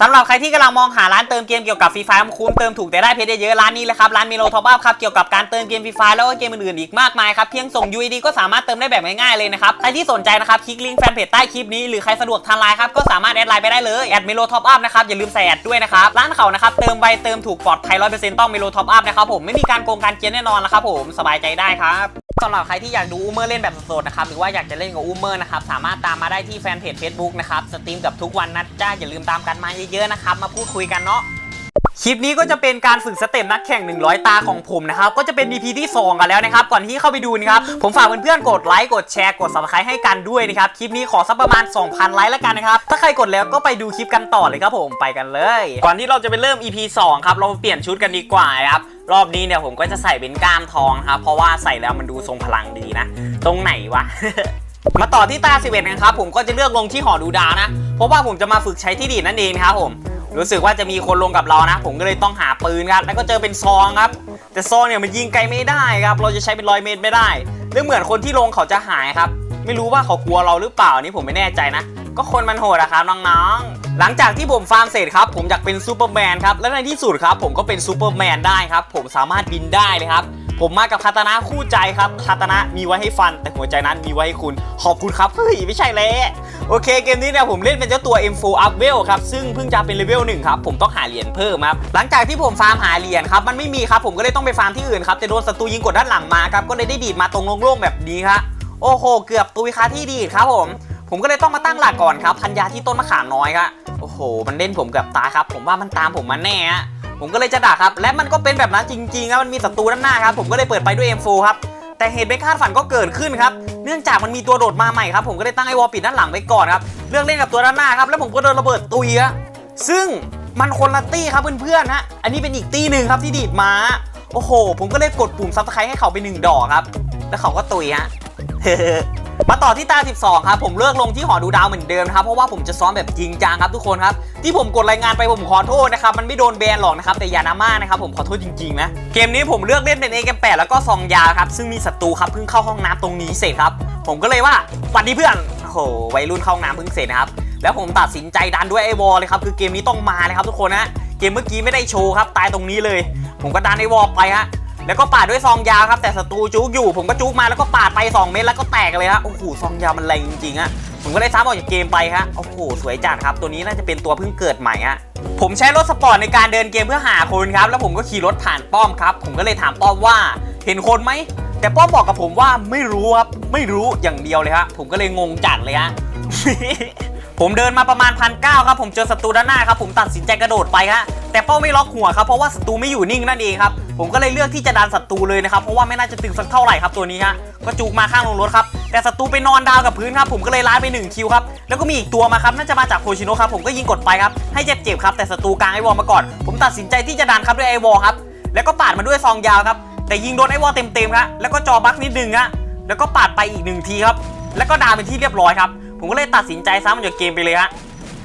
สำหรับใครที่กำลังมองหาร้านเติมเกมเกี่ยวกับฟรีไฟคุ้มเติมถูกแต่ได้เพชรเยอะร้านนี้เลยครับ ร้านมีโลท็อปอัพครับ เกี่ยวกับการเติมเกมฟรีไฟแล้วก็เกมอื่นๆอีกมากมายครับ เพียงส่ง UID ก็สามารถเติมได้แบบง่ายๆเลยนะครับ ใครที่สนใจนะครับ คลิกลิงก์แฟนเพจใต้คลิปนี้ หรือใครสะดวกทางไลน์ครับ ก็สามารถแอดไลน์ไปได้เลยแอดเมโลท็อปอัพนะครับอย่าลืมใส่แอดด้วยนะครับร้านเขานะครับเติมไวเติมถูกปลอดภัยร้อยเปอร์เซ็นต์ต้องเมโลท็อปอัพนะครับผมไม่มีการโกงการเกียนแน่นอนนะครับผมสบายใจได้ครับ สำหรับใครที่อยากดูอูเมอร์เล่นแบบสดๆนะครับหรือว่าอยากจะเล่นกับอูเมอร์นะครับสามารถตามมาได้ที่แฟนเพจ Facebook นะครับสตรีมกับทุกวันนะจ้าอย่าลืมตามกันมาเยอะๆนะครับมาพูดคุยกันเนาะคลิปนี้ก็จะเป็นการฝึกสเต็ปนักแข่ง 100 ตาของผมนะครับ ก็จะเป็น EP ที่ 2 กันแล้วนะครับ ก่อนที่เข้าไปดูนะครับ ผมฝากเพื่อนๆ กดไลค์ กดแชร์ กด subscribe ให้กันด้วยนะครับ คลิปนี้ขอสักประมาณ 2,000 ไลค์แล้วกันนะครับ ถ้าใครกดแล้วก็ไปดูคลิปกันต่อเลยครับผม ไปกันเลย ก่อนที่เราจะไปเริ่ม EP 2 ครับ เราเปลี่ยนชุดกันดีกว่าครับ รอบนี้เนี่ยผมก็จะใส่เป็นกล้ามทองครับ เพราะว่าใส่แล้วมันดูทรงพลังดีนะ ตรงไหนวะ มาต่อที่ตา11นะครับ ผมก็จะเลือกลงที่หอดูดาวนะ เพราะว่าผมจะมาฝึกใช้ที่ดีนั่นเองครับผมรู้สึกว่าจะมีคนลงกับเรานะ ผมก็เลยต้องหาปืนครับ แล้วก็เจอเป็นซองครับ แต่ซองเนี่ยมันยิงไกลไม่ได้ครับ เราจะใช้เป็นร้อยเมตรไม่ได้เรื่องเหมือนคนที่ลงเขาจะหายครับ ไม่รู้ว่าเขากลัวเราหรือเปล่านี่ผมไม่แน่ใจนะ ก็คนมันโหดอะครับน้องๆ หลังจากที่ผมฟาร์มเสร็จครับผมอยากเป็นซูเปอร์แมนครับและในที่สุดครับผมก็เป็นซูเปอร์แมนได้ครับผมสามารถบินได้เลยครับผมมากับคาตานะคู่ใจครับคาตานะมีไว้ให้ฟัน แต่หัวใจนั้นมีไว้ให้คุณ ขอบคุณครับ เฮ้ย ไม่ใช่แล้วโอเคเกมนี้เนี่ยผมเล่นเป็นเจ้าตัว M4 Up w e l ครับ ซึ่งเพิ่งจะเป็นเลเวลหนึ่งครับ ผมต้องหาเหรียญเพิ่มครับ หลังจากที่ผมฟาร์มหาเหรียญครับ มันไม่มีครับ ผมก็เลยต้องไปฟาร์มที่อื่นครับแต่โดนศัตรูยิงกดด้านหลังมาครับก็เลยได้ดีดมาตรงโล่งๆแบบนี้ครับโอ้โห เกือบตุยคาที่ดีดครับผม ผมก็เลยต้องมาตั้งหลักก่อนครับ พันยาที่ต้นมะขามน้อยครับโอ้โห มันเล่นผมเกือบตายครับ ผมว่ามันตามผมมาแน่ฮะผมก็เลยจะด่าครับ และมันก็เป็นแบบนั้นจริงๆครับมันมีศัตรูด้านหน้าครับ ผมก็เลยเปิดไปด้วย M4 ครับแต่เหตุไม่คาดฝันก็เกิดขึ้นครับ เนื่องจากมันมีตัวโดดมาใหม่ครับ ผมก็เลยตั้งไอวอลปิดด้านหลังไว้ก่อนครับ เลือกเล่นกับตัวด้านหน้าครับ แล้วผมก็โดนระเบิดตุยฮะซึ่งมันคนละตี้ครับเพื่อนๆฮะ อันนี้เป็นอีกตี้หนึ่งครับที่ดีดมา โอ้โห ผมก็เลยกดปุ่มซับสไครต์ให้เขาไปหนึ่งดอกครับ แล้วเขาก็ตุยฮะ มาต่อที่ตา 12 ครับผมเลือกลงที่หอดูดาวเหมือนเดิมครับเพราะว่าผมจะซ้อมแบบจริงจังครับทุกคนครับที่ผมกดรายงานไปผมขอโทษนะครับมันไม่โดนแบนหรอกนะครับแต่ยานาม่านะครับผมขอโทษจริงๆนะเกมนี้ผมเลือกเล่นเป็นเอเกมแปดแล้วก็ซองยาครับซึ่งมีศัตรูครับเพิ่งเข้าห้องน้ำตรงนี้เสร็จครับผมก็เลยว่าสวัสดีเพื่อนโอ้โหวัยรุ่นเข้าห้องน้ำเพิ่งเสร็จนะครับแล้วผมตัดสินใจดันด้วยไอวอลเลยครับคือเกมนี้ต้องมาเลยครับทุกคนนะเกมเมื่อกี้ไม่ได้โชว์ครับตายตรงนี้เลย ผมก็ดันไอวอลไปฮะ แล้วก็ปาดด้วยซองยาวครับ แต่ศัตรูจุกอยู่ ผมก็จุกมาแล้วก็ปาดไป 2 เม็ดแล้วก็แตกเลยฮะโอ้โหซองยาวมันแรงจริงๆฮะผมก็ได้ซ้ำออกจากเกมไปฮะโอ้โหสวยจัดครับ ตัวนี้น่าจะเป็นตัวเพิ่งเกิดใหม่ฮะผมใช้รถสปอร์ตในการเดินเกมเพื่อหาคนครับ แล้วผมก็ขี่รถผ่านป้อมครับ ผมก็เลยถามป้อมว่าเห็นคนไหมแต่ป้อมบอกกับผมว่าไม่รู้ครับไม่รู้อย่างเดียวเลยฮะผมก็เลยงงจัดเลยฮะ ผมเดินมาประมาณพันเครับผมเจอศัตรูด้านหน้าครับผมตัดสินใจกระโดดไปฮะแต่เป้าไม่ล็อกหัวครับเพราะว่าศัตรูไม่อยู่นิ่งนั่นเองครับผมก็เลยเลือกที่จะดันศัตรูเลยนะครับเพราะว่าไม่น่าจะตึงสักเท่าไหร่ครับตัวนี้ฮะก็จูกมาข้างลงรถครับแต่ศัตรูไปนอนดาวกับพื้นครับผมก็เลยล้านไป1คิวครับแล้วก็มีอีกตัวมาครับน่าจะมาจากโคชิโนะครับผมก็ยิงกดไปครับให้เจ็บๆครับแต่ศัตรูกลางไอวอลมาก่อน ผมตัดสินใจที่จะดันครับด้วยไอวอลครับแล้วก็ปาดมาด้วยซองยาวครับแต่ยิงโดนไอวอลเต็มๆครับแล้วก็จอบักนิดนึงฮะแล้วก็ปาดไปอีกหนึ่งทีครับแล้วก็ดาวเป็นที่เรียบร้อยครับ ผมก็เลยตัดสินใจซ้ำมันจากเกมไปเลยฮะ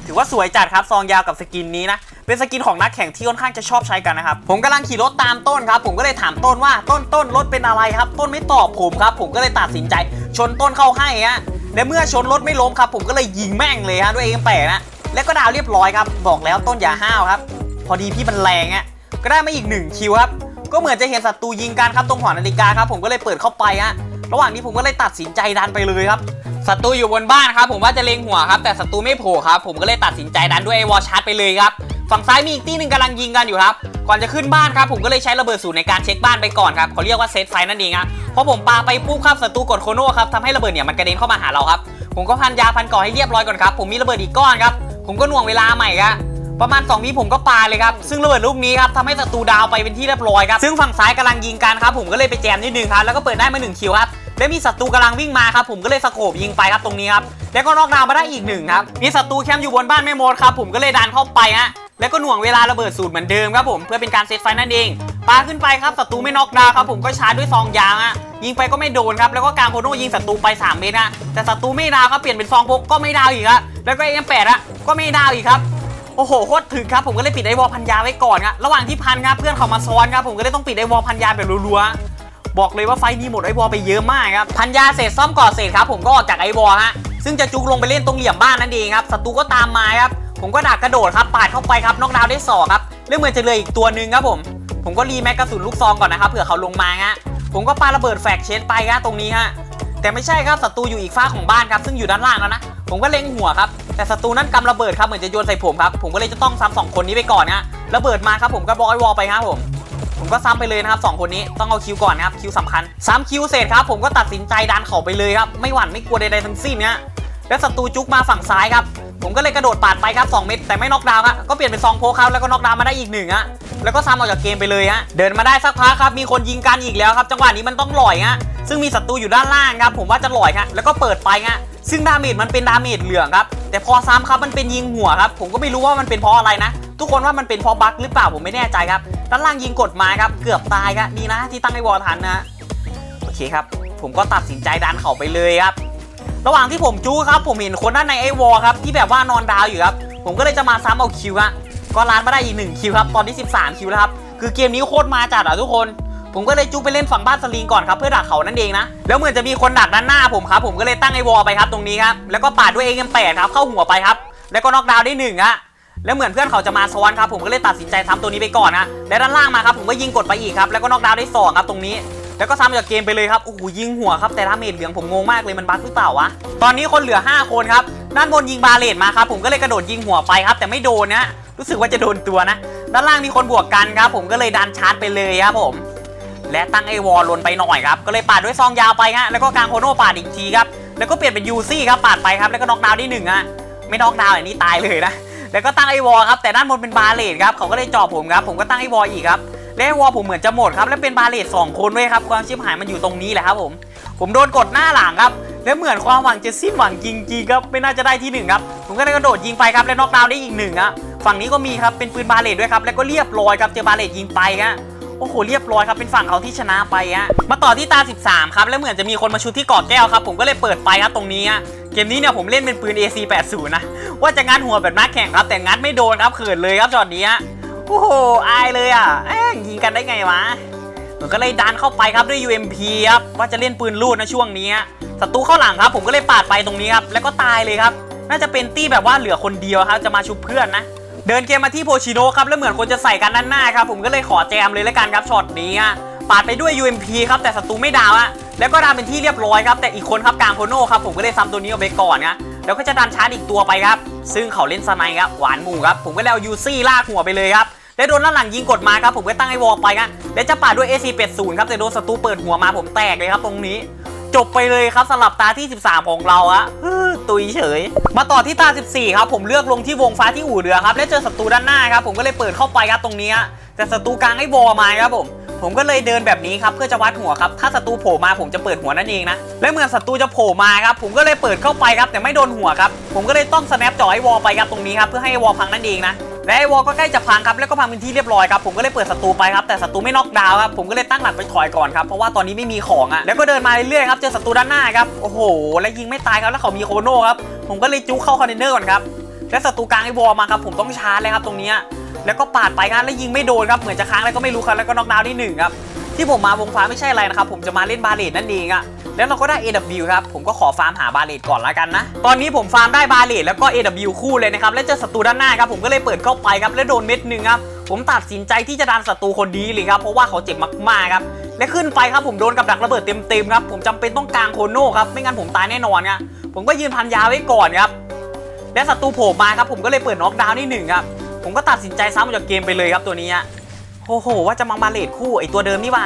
ถือว่าสวยจัดครับซองยาวกับสกินนี้นะเป็นสกินของนักแข่งที่ค่อนข้างจะชอบใช้กันนะครับผมกำลังขี่รถตามต้นครับ ผมก็เลยถามต้นว่าต้นต้นรถเป็นอะไรครับ ต้นไม่ตอบผมครับ ผมก็เลยตัดสินใจ ชนต้นเข้าให้ฮะและเมื่อชนรถไม่ล้มครับ ผมก็เลยยิงแม่งเลยฮะด้วยเอ็มแปนะแล้วก็ดาวเรียบร้อยครับ บอกแล้วต้นอย่าห้าวครับ พอดีพี่มันแรงฮะก็ได้มาอีกหนึ่งคิวครับก็เหมือนจะเห็นศัตรูยิงกันครับตรงหอนาฬิกาครับผมก็เลยเปิดเข้าไปฮะ ระหว่างนี้ผมก็เลยตัดสินใจดันไปเลยครับศัตรูอยู่บนบ้านครับผมว่าจะเล็งหัวครับแต่ศัตรูไม่โผล่ครับผมก็เลยตัดสินใจดันด้วยไอวอลชาร์จไปเลยครับฝั่งซ้ายมีอีกที่หนึ่งกำลังยิงกันอยู่ครับก่อนจะขึ้นบ้านครับผมก็เลยใช้ระเบิดสูตรในการเช็คบ้านไปก่อนครับเขาเรียกว่าเซตไฟนั่นเองครับพอผมปาไปปุ๊บครับศัตรูกดโคโน่ครับทำให้ระเบิดเนี่ยมันกระเด็นเข้ามาหาเราครับผมก็พันยาพันก่อให้เรียบร้อยก่อนครับผมมีระเบิดอีกก้อนครับผมก็หน่วงเวลาใหม่ครับ ประมาณ2วิผมก็ปาเลยครับ ซึ่งระเบิดลูกนี้ครับทำให้ศัตรูดาวไปเป็นที่เรียบร้อยครับ ซึ่งฝั่งซ้ายกำลังยิงกันครับผมก็เลยไปแจมนิดนึงครับ แล้วก็เปิดได้มา1คิวครับ แล้วมีศัตรูกำลังวิ่งมาครับผมก็เลยสโคบยิงไปครับตรงนี้ครับ แล้วก็นอกดาวมาได้อีกหนึ่งครับ มีศัตรูแคมป์อยู่บนบ้านแม่มดครับผมก็เลยดันเข้าไปฮะ แล้วก็หน่วงเวลาระเบิดสูตรเหมือนเดิมครับผมเพื่อเป็นการเซตไฟนั่นเองปาขึ้นไปครับศัตรูไม่น็อกดาวครับผมก็ชาร์จด้วยซองยางฮะยิงไปก็ไม่โดนครับแล้วก็กางโคโน่ยิงศัตรูไป 3 เมตรฮะแต่ศัตรูไม่ดาวครับเปลี่ยนเป็นซองพกก็ไม่ดาวอีกครับแล้วก็เอ็มแปดอะก็ไม่ดาวอีกครับ โอ้โหโคตรถึกครับผมก็เลยปิดไอวอลพันยาไว้ก่อนครับระหว่างที่พันครับเพื่อนเขามาซ้อนครับผมก็เลยต้องปิดไอวอลพันยาแบบรัวๆบอกเลยว่าไฟนี้หมดไอวอลไปเยอะมากครับพันยาเสร็จซ่อมก่อเสร็จครับผมก็ออกจากไอวอลฮะซึ่งจะจุกลงไปเล่นตรงเหลี่ยมบ้านนั่นเองครับศัตรูก็ตามมาครับผมก็ดักกระโดดครับปาดเข้าไปครับน็อกดาวได้สอครับแล้วเหมือนจะเลืออีกตัวหนึ่งครับผม ผมก็รีแม็กกระสุนลูกซองก่อนนะครับเผื่อเขาลงมาฮะผมก็ปาระเบิดแฟกเชนไปฮะตรงนี้ฮะ แต่ไม่ใช่ครับศัตรูอยู่อีกฝ้าของบ้านครับซึ่งอยู่ด้านล่างแล้วนะผมก็เล็งหัวครับแต่ศัตรูนั้นกำระเบิดครับเหมือนจะโยนใส่ผมครับผมก็เลยจะต้องซ้ำสองคนนี้ไปก่อนนะระเบิดมาครับผมก็บอยวอลไปครับผมผมก็ซ้ำไปเลยนะครับสองคนนี้ต้องเอาคิวก่อนนะครับคิวสำคัญซ้ำคิวเสร็จครับผมก็ตัดสินใจดันเขาไปเลยครับไม่หวั่นไม่กลัวใดๆทั้งสิ้นเนี้ยแล้วศัตรูจุกมาฝั่งซ้ายครับ ผมก็เลยกระโดดปาดไปครับ 2 เม็ดแต่ไม่น็อกดาวน์ครับก็เปลี่ยนเป็นซองโพครับแล้วก็น็อกดาวน์มาได้อีกหนึ่งฮะแล้วก็ซ้ำออกจากเกมไปเลยฮะเดินมาได้สักพักครับมีคนยิงกันอีกแล้วครับจังหวะนี้มันต้องลอยฮะซึ่งมีศัตรูอยู่ด้านล่างครับผมว่าจะลอยฮะแล้วก็เปิดไปฮะซึ่งดาเมจมันเป็นดาเมจเหลืองครับแต่พอซ้ำครับมันเป็นยิงหัวครับผมก็ไม่รู้ว่ามันเป็นเพราะอะไรนะทุกคนว่ามันเป็นเพราะบั๊กหรือเปล่าผมไม่แน่ใจครับด้านล่างยิงกดมาครับเกือบตายครับดีนะที่ตั้งไอ้วอลทันนะโอเคครับผมก็ตัดสินใจดันเขาไปเลยครับ ระหว่างที่ผมจู้ครับ ผมเห็นคนด้านในไอ้วอลครับที่แบบว่านอนดาวอยู่ครับผมก็เลยจะมาซ้ำเอาคิวฮะก็ล้านมาได้อีกหนึ่งคิวครับตอนที่ 13 คิวแล้วครับคือเกมนี้โคตรมาจัดอะทุกคน ผมก็เลยจู้ไปเล่นฝั่งบ้านสลิงก่อนครับเพื่อดักเขานั่นเองนะแล้วเหมือนจะมีคนดักด้านหน้าผมครับผมก็เลยตั้งไอ้วอลไปครับตรงนี้ครับแล้วก็ปาดด้วยเอ็มแปดครับเข้าหัวไปครับแล้วก็น็อกดาวน์ได้หนึ่งฮะแล้วเหมือนเพื่อนเขาจะมาซ้อนครับผมก็เลยตัดสินใจซ้ำตัวนี้ไปก่อนนะและด้านล่างมาครับผมก็ยิงกดไปอีกครับแล้วก็น็อกดาวน์ได้สองครับตรงนี้ แล้วก็ซ้ำจากเกมไปเลยครับโอ้โหยิงหัวครับแต่ดาเมจเหลืองผมงงมากเลยมันบั๊กหรือเปล่าวะตอนนี้คนเหลือ 5 คนครับด้านบนยิงบาเลตมาครับผมก็เลยกระโดดยิงหัวไปครับ แต่ไม่โดนนะรู้สึกว่าจะโดนตัวนะ ด้านล่างมีคนบวกกันครับ ผมก็เลยดันชาร์จไปเลยครับผม และตั้งไอวอลลนไปหน่อยครับ ก็เลยปาดด้วยซองยาวไปฮะแล้วก็กางโคโน่ปาดอีกทีครับแล้วก็เปลี่ยนเป็นยูซี่ครับปาดไปครับแล้วก็น็อกดาวน์ได้หนึ่งฮะไม่น็อกดาวน์อย่างนี้ตายเลยนะแล้วก็ตั้งไอวอลครับแต่ด้านบนเป็นบาเลตครับเขาก็เลยจ่อผมครับผมก็ตั้งไอวอลอีกครับ ไอ้วอผมเหมือนจะหมดครับ แล้วเป็นบาเลตสองคนด้วยครับ ความชิบหายมันอยู่ตรงนี้แหละครับผม ผมโดนกดหน้าหลังครับ แล้วเหมือนความหวังจะสิ้นหวังจริงๆครับไม่น่าจะได้ที่หนึ่งครับ ผมก็เลยกระโดดยิงไปครับแล้วน็อกดาวน์ได้อีกหนึ่งครับฝั่งนี้ก็มีครับเป็นปืนบาเลตด้วยครับแล้วก็เรียบร้อยครับเจอบาเลตยิงไปครับโอ้โหเรียบร้อยครับเป็นฝั่งเขาที่ชนะไปฮะมาต่อที่ตา 13 ครับ แล้วเหมือนจะมีคนมาชุดที่กาะแก้วครับผมก็เลยเปิดไปครับตรงนี้ฮะเกมนี้เนี่ยผมเล่นเป็นปืน AC80 นะว่าจะงัดหัวแบบนักแข่งครับ แต่งัดไม่โดนครับเขินเลยครับช็อตนี้ฮะ โอ้โห อายเลยอะแองยิงกันได้ไงวะผมก็เลยดันเข้าไปครับด้วย UMP ครับว่าจะเล่นปืนลูดนะช่วงนี้ศัตรูเข้าหลังครับ ผมก็เลยปาดไปตรงนี้ครับแล้วก็ตายเลยครับ น่าจะเป็นตี้แบบว่าเหลือคนเดียวครับจะมาชุบเพื่อนนะเดินเกมมาที่โพชิโนครับแล้วเหมือนคนจะใส่กันด้านหน้าครับผมก็เลยขอแจมเลยแล้วกันครับช็อตนี้ปาดไปด้วย UMP ครับแต่ศัตรูไม่ดาวอะแล้วก็ดาวเป็นที่เรียบร้อยครับแต่อีกคนครับกลางโคโนครับผมก็เลยซ้ำตัวนี้ออกไปก่อนนะ แล้วก็จะดันชาร์จอีกตัวไปครับ ซึ่งเขาเล่นสไนครับหวานหมู่ครับผมก็เลยเอายูซี่ลากหัวไปเลยครับแล้วโดนด้านหลังยิงกดมาครับผมก็ตั้งไอ้วอลไปครับแล้วจะปาดด้วย AC80 ครับแต่โดนศัตรูเปิดหัวมาผมแตกเลยครับตรงนี้ จบไปเลยครับสำหรับตาที่ 13 ของเราอะตุยเฉย มาต่อที่ตา 14 ครับผมเลือกลงที่วงฟ้าที่อู่เรือครับแล้วเจอศัตรูด้านหน้าครับผมก็เลยเปิดเข้าไปครับตรงนี้แต่ศัตรูกลางไอ้วอลมาครับผม ผมก็เลยเดินแบบนี้ครับเพื่อจะวัดหัวครับถ้าศัตรูโผล่มาผมจะเปิดหัวนั่นเองนะและเมื่อศัตรูจะโผล่มาครับผมก็เลยเปิดเข้าไปครับแต่ไม่โดนหัวครับผมก็เลยต้องสแนปจ่อไอ้วอลไปครับตรงนี้ครับเพื่อให้ไอวอลพังนั่นเองนะและไอ้วอลก็ใกล้จะพังครับแล้วก็พังเป็นที่เรียบร้อยครับผมก็เลยเปิดศัตรูไปครับแต่ศัตรูไม่น็อกดาวครับผมก็เลยตั้งหลักไปถอยก่อนครับเพราะว่าตอนนี้ไม่มีของอะแล้วก็เดินมาเรื่อยๆครับเจอศัตรูด้านหน้าครับโอ้โหแล้วยิงไม่ตายครับแล้วเขามีโคโน่ครับผมก็เลยจุกเข้าคอนเทนเนอร์ก่อนครับแล้วศัตรูกลางไอ้วอลมาครับผมต้องชาร์จเลยครับตรงนี้ แล้วก็ปาดไปครับแล้วยิงไม่โดนครับเหมือนจะค้างแล้วก็ไม่รู้ครับแล้วก็น็อกดาวน์ที่หนึ่งครับที่ผมมาวงฟ้าไม่ใช่อะไรนะครับผมจะมาเล่นบาเลตนั่นเองอะแล้วเราก็ได้ AW ครับผมก็ขอฟาร์มหาบาเลตก่อนละกันนะ ตอนนี้ผมฟาร์มได้บาเลตแล้วก็ AW คู่เลยนะครับแล้วเจอศัตรูด้านหน้าครับผมก็เลยเปิดเข้าไปครับแล้วโดนเม็ดหนึ่งครับผมตัดสินใจที่จะดันศัตรูคนดีเลยครับเพราะว่าเขาเจ็บมากๆครับและขึ้นไปครับผมโดนกับดักระเบิดเต็มๆครับผมจำเป็นต้องกางโคโน่ครับไม่งั้นผมตายแน่นอนครับผมก็ยืนพันยาไว้ก่อนครับและศัตรูโผล่มาครับผมก็เลยเปิดน็อกดาวน์ที่หนึ่งครับ ผมก็ตัดสินใจซ้ำออกจากเกมไปเลยครับตัวนี้โอ้โห ว่าจะมาบาเลตคู่ไอตัวเดิมนี่ว่า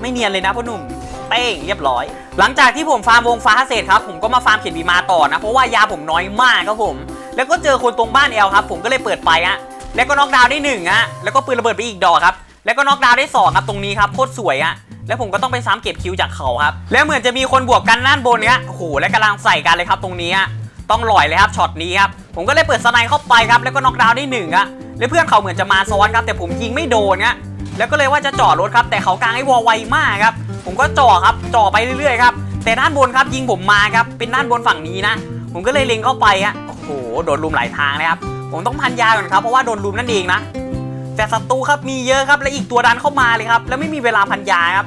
ไม่เนียนเลยนะพ่อหนุ่มเป้งเรียบร้อย หลังจากที่ผมฟาร์มวงฟ้าเสร็จครับผมก็มาฟาร์มเขียนบีมาต่อนะ เพราะว่ายาผมน้อยมากครับผม แล้วก็เจอคนตรงบ้านแอลครับ ผมก็เลยเปิดไปฮะแล้วก็น็อกดาวน์ได้หนึ่งฮะแล้วก็ปืนระเบิดไปอีกดอกครับแล้วก็น็อกดาวน์ได้สองครับตรงนี้ครับโคตรสวยฮะแล้วผมก็ต้องไปซ้ำเก็บคิวจากเขาครับ แล้วเหมือนจะมีคนบวกกันด้านบนเนี้ยโอ้โหและกำลังใส่กันเลยครับตรงนี้ฮะต้องหลอยเลยครับช็อตนี้ครับ ผมก็เลยเปิดสไนเข้าไปครับแล้วก็น็อกดาวน์ได้หนึ่งอะแล้วเพื่อนเขาเหมือนจะมาซ้อนครับ แต่ผมยิงไม่โดนเนี่ยแล้วก็เลยว่าจะจอดรถครับ แต่เขากลางไอ้วอไวมากครับ ผมก็จ่อครับจ่อไปเรื่อยๆครับแต่ด้านบนครับยิงผมมาครับเป็นด้านบนฝั่งนี้นะผมก็เลยเล็งเข้าไปฮะโอ้โหโดนลุมหลายทางเลยครับผมต้องพันยาก่อนครับเพราะว่าโดนลุมนั่นเองนะแต่ศัตรูครับมีเยอะครับและอีกตัวดันเข้ามาเลยครับแล้วไม่มีเวลาพันยาครับ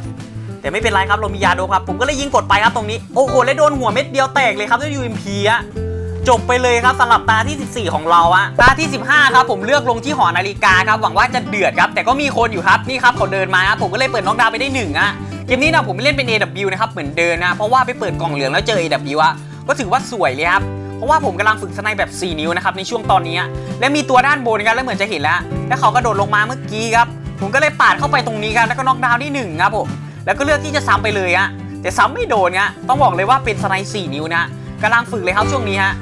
แต่ไม่เป็นไรครับเรามียาโดครับ ผมก็เลยยิงกดไปครับตรงนี้โอ้โหแล้วโดนหัวเม็ดเดียวแตกเลยครับด้วย UMP อะ จบไปเลยครับสำหรับตาที่ 14 ของเราอะตาที่ 15 ครับผมเลือกลงที่หอนาฬิกาครับหวังว่าจะเดือดครับแต่ก็มีคนอยู่ครับนี่ครับเขาเดินมาครับผมก็เลยเปิดน็อกดาวไปได้หนึ่งอะเกมนี้นะผมเล่นเป็น AW นะครับเหมือนเดิมนะเพราะว่าไปเปิดกล่องเหลืองแล้วเจอ AW อะก็ถือว่าสวยเลยครับเพราะว่าผมกำลังฝึกสไนแบบ 4 นิ้วนะครับในช่วงตอนนี้อะและมีตัวด้านบนครับแล้วเหมือนจะเห็นแล้วแล้วเขากระโดดลงมาเมื่อกี้ครับผมก็เลยปาดเข้าไปตรงนี้ครับแล้วก็น็อกดาวน์ที่หนึ่งครับผมแล้วก็เลือกที่จะซ้ำไปเลยอะแต่ซ้ำไม่โดนฮะต้องบอกเลยว่าเป็นสไน4นิ้วนะ กำลังฝึกเลยครับช่วงนี้ฮะ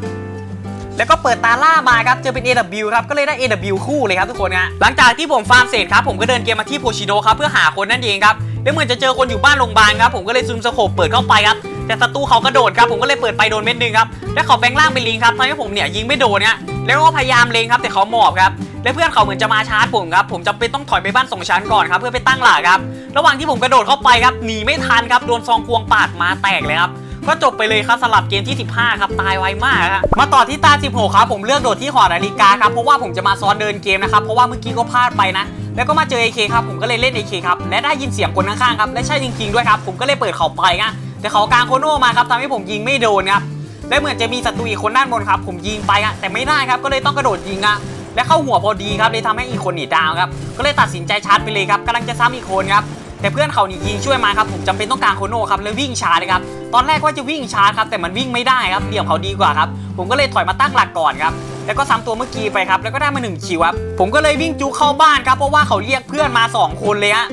แล้วก็เปิดตาล่ามาครับ เจอเป็น AW ครับ ก็เลยได้ AW คู่เลยครับทุกคนนะหลังจากที่ผมฟาร์มเสร็จครับ ผมก็เดินเกมมาที่โพชิโดครับ เพื่อหาคนนั่นเองครับ แล้วเหมือนจะเจอคนอยู่บ้านโรงพยาบาลครับ ผมก็เลยซูมสโคปเปิดเข้าไปครับ แต่ศัตรูเขากระโดดครับ ผมก็เลยเปิดไปโดนเม็ดหนึงครับ แล้วเขาแปลงร่างเป็นลิงครับทำให้ผมเนี่ยยิงไม่โดนเนี่ยแล้วก็พยายามเลงครับ แต่เขาหมอบครับ และเพื่อนเขาเหมือนจะมาชาร์จผมครับ ผมจำเป็นต้องถอยไปบ้านสองชั้นก่อนครับ เพื่อไปตั้งหลักครับ ระหว่างที่ผมกระโดดเข้าไปครับ หนีไม่ทันครับ โดนซองควงปาดมาแตกเลยครับ ก็จบไปเลยครับสลับเกมที่ 15 ครับ ตายไวมากครับมาต่อที่ตา 16 ครับผมเลือกโดดที่หอนาฬิกาครับเพราะว่าผมจะมาซ้อนเดินเกมนะครับเพราะว่าเมื่อกี้ก็พลาดไปนะแล้วก็มาเจอ AK ครับผมก็เลยเล่น AK ครับและได้ยินเสียงคนข้างๆครับและใช่จริงๆด้วยครับผมก็เลยเปิดเขาไปนะแต่เขากลางโคโน่มาครับทำให้ผมยิงไม่โดนครับและเหมือนจะมีศัตรูอีกคนด้านบนครับผมยิงไปอะแต่ไม่ได้ครับก็เลยต้องกระโดดยิงอะและเข้าหัวพอดีครับเลยทำให้อีกคนหนีดาวครับก็เลยตัดสินใจชาร์จไปเลยครับกำลังจะซ้ำอีกคนครับ แต่เพื่อนเขานี่ยิงช่วยมาครับผมจำเป็นต้องการโคโน่ครับเลยวิ่งช้าเลยครับตอนแรกว่าจะวิ่งช้าครับแต่มันวิ่งไม่ได้ครับเหลี่ยมเขาดีกว่าครับผมก็เลยถอยมาตั้งหลักก่อนครับแล้วก็ซ้ำตัวเมื่อกี้ไปครับแล้วก็ได้มาหนึ่งคิวครับผมก็เลยวิ่งจูเข้าบ้านครับเพราะว่าเขาเรียกเพื่อนมาสองคนเลยฮะ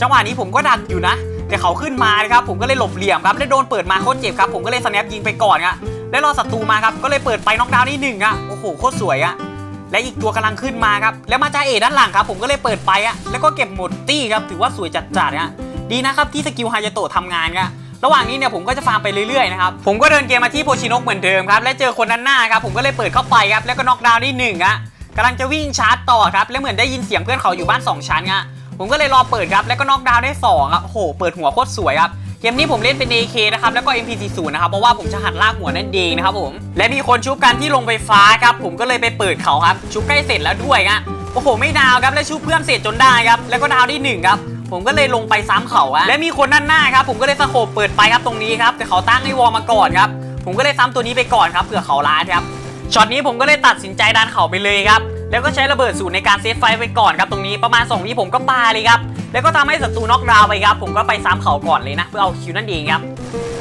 จังหวะนี้ผมก็ดักอยู่นะ แต่เขาขึ้นมานะครับผมก็เลยหลบเหลี่ยมครับและโดนเปิดมาโคตรเจ็บครับผมก็เลยสแนปยิงไปก่อนครับและรอศัตรูมาครับก็เลยเปิดไปน็อกดาวน์ที่หนึ่งอะโอ้โหโคตรสวยอะ และอีกตัวกำลังขึ้นมาครับ แล้วมาจ้าเอด้านหลังครับ ผมก็เลยเปิดไปอะแล้วก็เก็บหมดตี้ครับ ถือว่าสวยจัดๆอะดีนะครับที่สกิลไฮยาโตะทำงานครับระหว่างนี้เนี่ยผมก็จะฟาร์มไปเรื่อยๆนะครับ ผมก็เดินเกมมาที่โพชินกเหมือนเดิมครับ และเจอคนด้านหน้าครับ ผมก็เลยเปิดเข้าไปครับ แล้วก็น็อกดาวน์ที่หนึ่งอะกำลังจะวิ่งชาร์จต่อครับ แล้วเหมือนได้ยินเสียงเพื่อนเขาอยู่บ้านสองชั้นอะผมก็เลยรอเปิดครับ แล้วก็น็อกดาวน์ได้สองครับโห เปิดหัวโคตรสวยครับ มนี้ผมเล่นเป็น AK นะครับแล้วก็ MP40 นะครับเพราะว่าผมจะหัดลากหัวนั่นเองนะครับผมและมีคนชุบกันที่ลงไฟฟ้าครับผมก็เลยไปเปิดเขาครับชุบใกล้เสร็จแล้วด้วยฮะโอ้โหไม่ดาวครับและชุบเพื่อนเสร็จจนได้ครับแล้วก็ดาวที่หนึ่งครับผมก็เลยลงไปซ้ำเขาอะและมีคนด้านหน้าครับผมก็เลยสโคปเปิดไปครับตรงนี้ครับแต่เขาตั้งไอ้วอลมาก่อนครับผมก็เลยซ้ำตัวนี้ไปก่อนครับเผื่อเขาล้าครับช็อตนี้ผมก็เลยตัดสินใจดันเขาไปเลยครับแล้วก็ใช้ระเบิดสูตรในการเซฟไฟไว้ก่อนครับตรงนี้ประมาณ2วิผมก็ปาเลยครับ แล้วก็ทำให้ศัตรูน็อกดาวไปครับ ผมก็ไปซ้ำเขาก่อนเลยนะ เพื่อเอาคิวนั่นเองครับ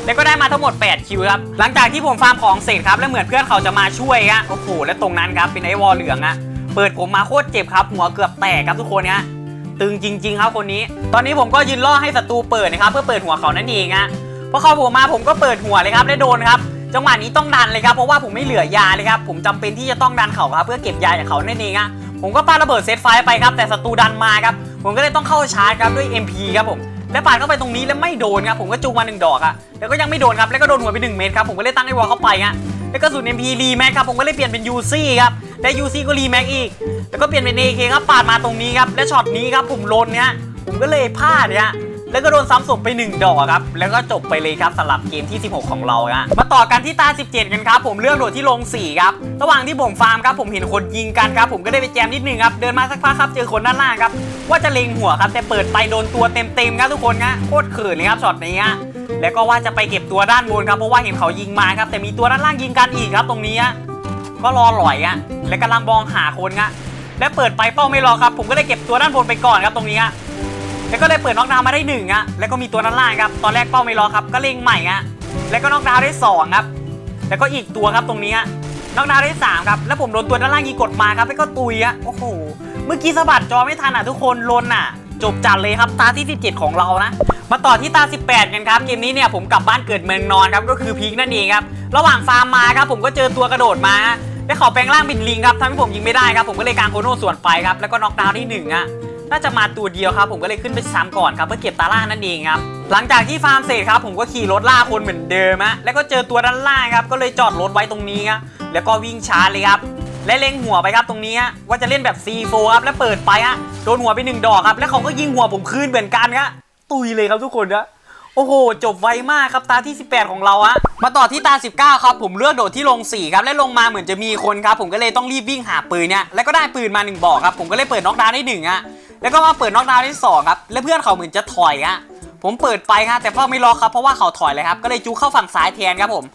แล้วก็ได้มาทั้งหมด 8 คิวครับ หลังจากที่ผมฟาร์มของเสร็จครับ แล้วเหมือนเพื่อนเขาจะมาช่วยครับโอ้โห แล้วตรงนั้นครับเป็นไอ้วอลเหลืองอะเปิดผมมาโคตรเจ็บครับ หัวเกือบแตกครับทุกคนเนี่ยตึงจริง ๆ ครับคนนี้ ตอนนี้ผมก็ยืนล่อให้ศัตรูเปิดนะครับ เพื่อเปิดหัวเขานั่นเองอะพอเขาผมมาผมก็เปิดหัวเลยครับและโดนครับจังหวะนี้ต้องดันเลยครับเพราะว่าผมไม่เหลือยาเลยครับผมจำเป็นที่จะต้องดันเขาครับเพื่อเก็บยาจากเขานั่นเองอะผมก็ปาระเบิดเซตไฟไปครับแต่ศัตรูดันมาครับ ผมก็เลยต้องเข้าชาร์จครับด้วย MP ครับผมแล้วปาดเข้าไปตรงนี้แล้วไม่โดนครับผมก็จูงมาหนึ่งดอกอะแล้วก็ยังไม่โดนครับแล้วก็โดนหัวไปหนึ่งเมตรครับผมก็เลยตั้งไอ้วอลเข้าไปฮะแล้วก็สูตร MP รีแม็กครับผมก็เลยเปลี่ยนเป็น UC ครับและ UC ก็รีแม็กอีก แล้วก็เปลี่ยนเป็น AK ครับปาดมาตรงนี้ครับและช็อตนี้ครับผมโลนเนี้ยผมก็เลยพลาดเนี่ย แล้วก็โดนซ้ำศพไป 1 ดอกครับ แล้วก็จบไปเลยครับสำหรับเกมที่ 16 ของเราฮะมาต่อกันที่ตา 17 กันครับ ผมเลือกโดดที่ลง 4 ครับ ระหว่างที่ผมฟาร์มครับผมเห็นคนยิงกันครับ ผมก็ได้ไปแจมนิดนึงครับ เดินมาสักพักครับเจอคนด้านล่างครับ ว่าจะเล็งหัวครับแต่เปิดไปโดนตัวเต็มๆครับทุกคนฮะโคตรเขินเลยครับช็อตนี้ฮะแล้วก็ว่าจะไปเก็บตัวด้านบนครับเพราะว่าเห็นเขายิงมาครับแต่มีตัวด้านล่างยิงกันอีกครับ ตรงนี้ก็รอหลอยอะและกำลังมองหาคนฮะและเปิดไปเป้าไม่รอครับ ผมก็เลยเก็บตัวด้านบนไปก่อนครับตรงนี้ แล้วก็เลยเปิดน็อกดาวน์มาได้หนึ่งอะแล้วก็มีตัวด้นล่างครับ ตอนแรกเป้าไม่รอครับ ก็เล็งใหม่อะแล้วก็น็อกดาวน์ได้สองครับแล้วก็อีกตัวครับตรงนี้อะน็อกดาวน์ได้สามครับ แล้วผมโดนตัวด้านล่างยิงกดมาครับ แล้วก็ตุยอะโอ้โห เมื่อกี้สะบัดจอไม่ทันอะทุกคนลนอะจบจัดเลยครับตาที่ 17 ของเรานะ มาต่อที่ตา 18 กันครับเกมนี้เนี่ยผมกลับบ้านเกิดเมืองนอนครับก็คือพีคนั่นเองครับ ระหว่างฟาร์มมาครับผมก็เจอตัวกระโดดมาแล้วเขาแปลงร่างเป็นลิงครับทำให้ผมยิงไม่ได้ครับผมก็เลยกางโคโน่ส่วนไปครับแล้วก็น็อกดาวน์ที่หนึ่งอะ น่าจะมาตัวเดียวครับ ผมก็เลยขึ้นไปซ้ำก่อนครับเพื่อเก็บตาล่านั่นเองครับหลังจากที่ฟาร์มเสร็จครับ ผมก็ขี่รถล่าคนเหมือนเดิมฮะแล้วก็เจอตัวด้านล่างครับก็เลยจอดรถไว้ตรงนี้ครับแล้วก็วิ่งช้าเลยครับและเล็งหัวไปครับตรงนี้ฮะว่าจะเล่นแบบ C4 ครับแล้วเปิดไปฮะโดนหัวไปหนึ่งดอกครับแล้วเขาก็ยิงหัวผมคืนเหมือนกันครับตุยเลยครับทุกคนนะโอ้โห จบไวมากครับตาที่ 18 ของเราอะมาต่อที่ตา 19 ครับ ผมเลือกโดดที่ลง 4 ครับ และลงมาเหมือนจะมีคนครับ ผมก็เลยต้องรีบวิ่งหาปืนเนี่ยแล้วก็ได้ปืนมา 1 บอกครับ ผมก็เลยเปิดน็อกดาวน์ได้หนึ่งอะ แล้วก็มาเปิดน็อกดาวน์ได้สองครับและเพื่อนเขาเหมือนจะถอยอะผมเปิดไปครับแต่พ่อไม่รอครับเพราะว่าเขาถอยเลยครับก็เลยจูเข้าฝั่งซ้ายแทนครับผม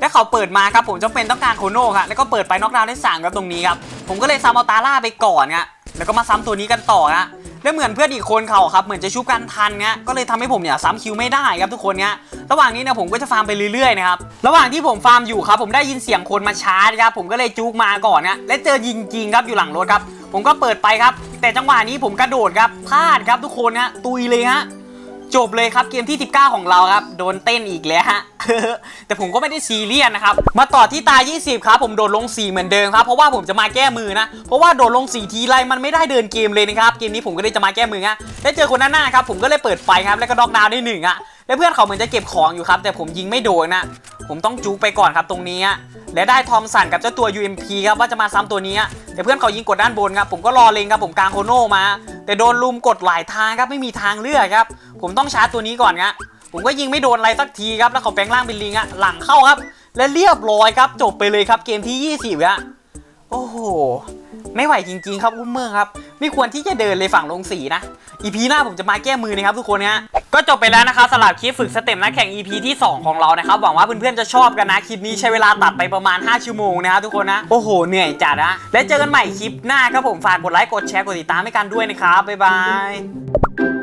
แล้วเขาเปิดมาครับผมจำเป็นต้องการโคโน่ครับแล้วก็เปิดไปน็อกดาวน์ได้สามครับตรงนี้ครับผมก็เลยซ้ำเอาตาล่าไปก่อนครับแล้วก็มาซ้ำตัวนี้กันต่อฮะแล้วเหมือนเพื่อนอีกคนเขาครับเหมือนจะชุบกันทันเงี้ยก็เลยทำให้ผมเนี่ยซ้ำคิวไม่ได้ครับทุกคนเนี้ยระหว่างนี้นี่ยผมก็จะฟาร์มไปเรื่อยๆนะครับระหว่างที่ผมฟาร์มอยู่ครับผมได้ยินเสียงคนมาชาร์จครับผมก็เลยจุกมาก่อนนะและเจอยิงจริงครับอยู่หลังรถครับผมก็เปิดไปครับ แต่จังหวะนี้ผมกระโดดครับพลาดครับทุกคนฮะตุยเลยฮะจบเลยครับเกมที่ 19 ของเราครับ โดนเต้นอีกแล้วฮะแต่ผมก็ไม่ได้ซีเรียสนะครับ มาต่อที่ตา 20 ครับ ผมโดดลง 4 เหมือนเดิมครับ เพราะว่าผมจะมาแก้มือนะ เพราะว่าโดดลง 4 ทีไรมันไม่ได้เดินเกมเลยนะครับ เกมนี้ผมก็เลยจะมาแก้มือฮะได้เจอคนหน้าครับ ผมก็เลยเปิดไฟครับ แล้วก็ดอกดาวได้หนึ่งอะแล้วเพื่อนเขาเหมือนจะเก็บของอยู่ครับ แต่ผมยิงไม่โดนนะ ผมต้องจูไปก่อนครับตรงนี้ และได้ทอมสันกับเจ้าตัว UMP ครับว่าจะมาซ้ำตัวนี้ แต่เพื่อนเขายิงกดด้านบนครับผมก็รอเลงครับผมกลางโคโน่มา แต่โดนลุมกดหลายทางครับไม่มีทางเลือกครับ ผมต้องชาร์จตัวนี้ก่อนครับผมก็ยิงไม่โดนอะไรสักทีครับแล้วเขาแปลงร่างเป็นลิงอะหลังเข้าครับ และเรียบร้อยครับจบไปเลยครับเกมที่ 20อะโอ้โห ไม่ไหวจริงๆครับอุ้มเมอร์ครับ ไม่ควรที่จะเดินเลยฝั่งลงสีนะอีพีหน้าผมจะมาแก้มือนะครับทุกคนนะก็จบไปแล้วนะครับสำหรับคลิปฝึกสเต็ปนักแข่ง EP ที่ 2 ของเรานะครับหวังว่าเพื่อนๆจะชอบกันนะคลิปนี้ใช้เวลาตัดไปประมาณ 5 ชั่วโมงนะครับทุกคนนะโอ้โหเหนื่อยจัดนะและเจอกันใหม่คลิปหน้าครับผมฝากกดไลค์กดแชร์กดติดตามให้กันด้วยนะครับบ๊ายบาย